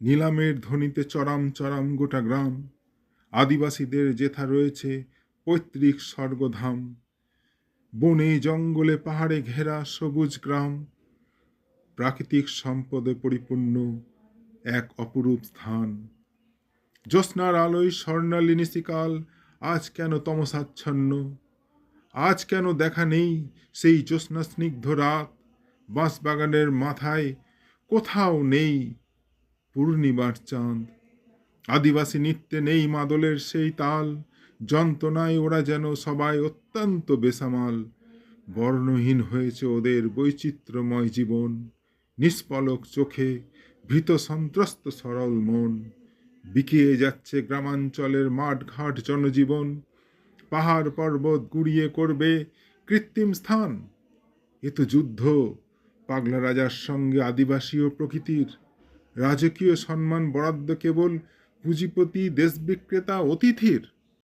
নিলামের ধ্বনিতে চরাম চরাম গোটা গ্রাম। আদিবাসীদের যেথা রয়েছে পৈতৃক স্বর্গধাম। বনে জঙ্গলে পাহাড়ে ঘেরা সবুজ গ্রাম। প্রাকৃতিক সম্পদে পরিপূর্ণ এক অপরূপ স্থান। জ্যোৎস্নার আলোয় স্বর্ণালিনী শিকাল আজ কেন তমসাচ্ছন্ন? আজ কেন দেখা নেই সেই জ্যোৎস্না স্নিগ্ধ রাত? বাঁশবাগানের মাথায় কোথাও নেই পূর্ণিমার চাঁদ। আদিবাসী নৃত্যে নেই মাদলের সেই তাল। যন্ত্রণায় ওরা যেন সবাই অত্যন্ত বেসামাল। বর্ণহীন হয়েছে ওদের বৈচিত্র্যময় জীবন। নিষ্পলক চোখে ভীত সন্ত্রস্ত সরল মন। বিকিয়ে যাচ্ছে গ্রামাঞ্চলের মাঠঘাট জনজীবন। পাহাড় পর্বত গুড়িয়ে করবে কৃত্রিম স্থান। এ তো যুদ্ধ। পাগলা রাজার সঙ্গে আদিবাসী ও প্রকৃতির রাজকীয় সম্মান বরাদ্দ কেবল পুঁজিপতি দেশ বিক্রেতা অতিথির